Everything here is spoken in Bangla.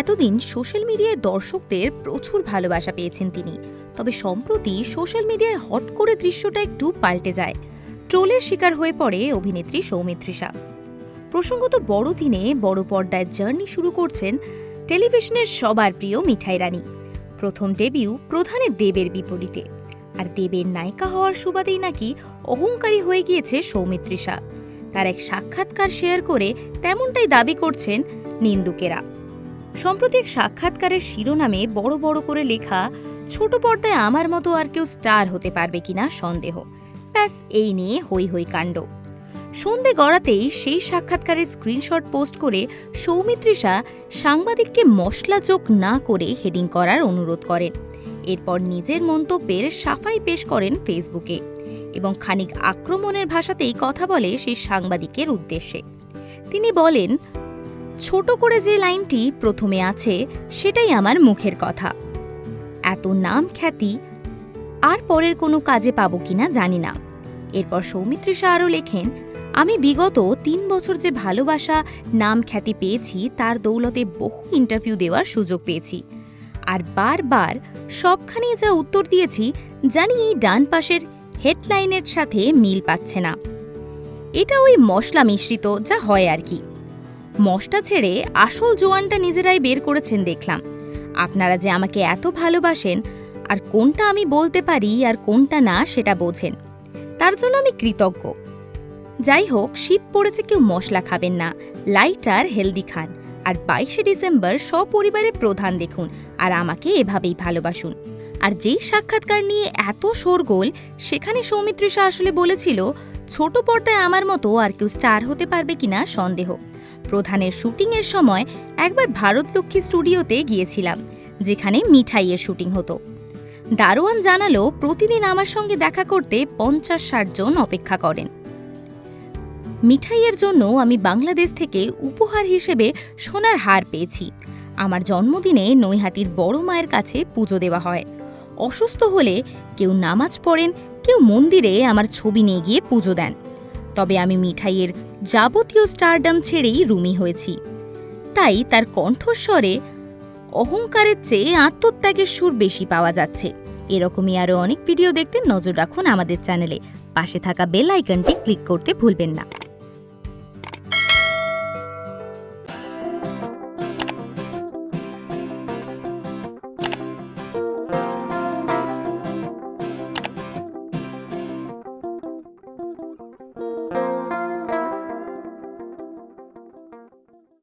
এতদিন সোশ্যাল মিডিয়ায় দর্শকদের প্রচুর ভালোবাসা পেয়েছেন তিনি। তবে সম্প্রতি সোশ্যাল মিডিয়ায় হট করে দৃশ্যটা একটু পাল্টে যায়। ট্রোলের শিকার হয়ে পড়ে অভিনেত্রী সৌমিত্রিষা প্রসঙ্গত বড়দিনে বড় পর্দায় জার্নি শুরু করছেন টেলিভিশনের সবার প্রিয় মিঠাই রানী। প্রথম ডেবিউ প্রধানে দেবের বিপরীতে। আর দেবের নায়িকা হওয়ার সুবাদেই নাকি অহংকারী হয়ে গিয়েছে সৌমিত্রিষা তার এক সাক্ষাৎকার শেয়ার করে তেমনটাই দাবি করছেন নিন্দুকেরা। সম্প্রতি এক সাক্ষাৎকারের শিরোনামে বড় বড় করে লেখা, ছোট পর্দায় আমার মতো আর কেউ স্টার হতে পারবে কিনা সন্দেহ। ব্যাস, এই নিয়ে হই হই কাণ্ড। সন্ধে গড়াতেই সেই সাক্ষাৎকারের স্ক্রিনশট পোস্ট করে সৌমিত্রিষা সাংবাদিককে মশলা চোখ না করে হেডিং করার অনুরোধ করেন। এরপর নিজের মন্তব্যের সাফাই পেশ করেন ফেসবুকে এবং খানিক আক্রমণের ভাষাতেই কথা বলে সেই সাংবাদিকের উদ্দেশ্যে। তিনি বলেন ছোট করে যে লাইনটি প্রথমে আছে, সেটাই আমার মুখের কথা। এত নাম খ্যাতি, আর পরের কোনো কাজে পাবো কিনা জানি না। এরপর সৌমিত্রী সৌমিত্রিষা আরও লেখেন, আমি বিগত তিন বছর যে ভালোবাসা, নাম খ্যাতি পেয়েছি, তার দৌলতে বহু ইন্টারভিউ দেওয়ার সুযোগ পেয়েছি। আর বারবার সবখানে যা উত্তর দিয়েছি, জানি এই ডান পাশের হেডলাইনের সাথে মিল পাচ্ছে না। এটা ওই মশলা মিশ্রিত যা হয় আর কি। মশটা ছেড়ে আসল জোয়ানটা নিজেরাই বের করেছেন দেখলাম। আপনারা যে আমাকে এত ভালোবাসেন, আর কোনটা আমি বলতে পারি আর কোনটা না সেটা বোঝেন। তার জন্য আমি কৃতজ্ঞ। যাই হোক, শীত পড়েছে, কেউ মশলা খাবেন না। লাইট আর হেলদি খান। আর বাইশে ডিসেম্বর সপরিবারে প্রধান দেখুন, আর আমাকে এভাবেই ভালোবাসুন। আর যেই সাক্ষাৎকার নিয়ে এত শোরগোল, সেখানে সৌমিত্রিষা আসলে বলেছিল, ছোট পর্দায় আমার মতো আর কেউ স্টার হতে পারবে কিনা সন্দেহ। প্রধানের শুটিংয়ের সময় একবার ভারতলক্ষ্মী স্টুডিওতে গিয়েছিলাম, যেখানে মিঠাইয়ের শুটিং হতো। দারোয়ান জানালো, প্রতিদিন আমার সঙ্গে দেখা করতে পঞ্চাশ ষাট জন অপেক্ষা করেন। মিঠাইয়ের জন্য আমি বাংলাদেশ থেকে উপহার হিসেবে সোনার হার পেয়েছি। আমার জন্মদিনে নৈহাটির বড় মায়ের কাছে পুজো দেওয়া হয়। অসুস্থ হলে কেউ নামাজ পড়েন, কেউ মন্দিরে আমার ছবি নিয়ে গিয়ে পুজো দেন। তবে আমি মিঠাইয়ের যাবতীয় স্টারডাম ছেড়েই রুমি হয়েছি। তাই তার কণ্ঠস্বরে অহংকারের চেয়ে আত্মত্যাগের সুর বেশি পাওয়া যাচ্ছে। এরকমই আরও অনেক ভিডিও দেখতে নজর রাখুন আমাদের চ্যানেলে পাশে থাকা বেল আইকনটি ক্লিক করতে ভুলবেন না।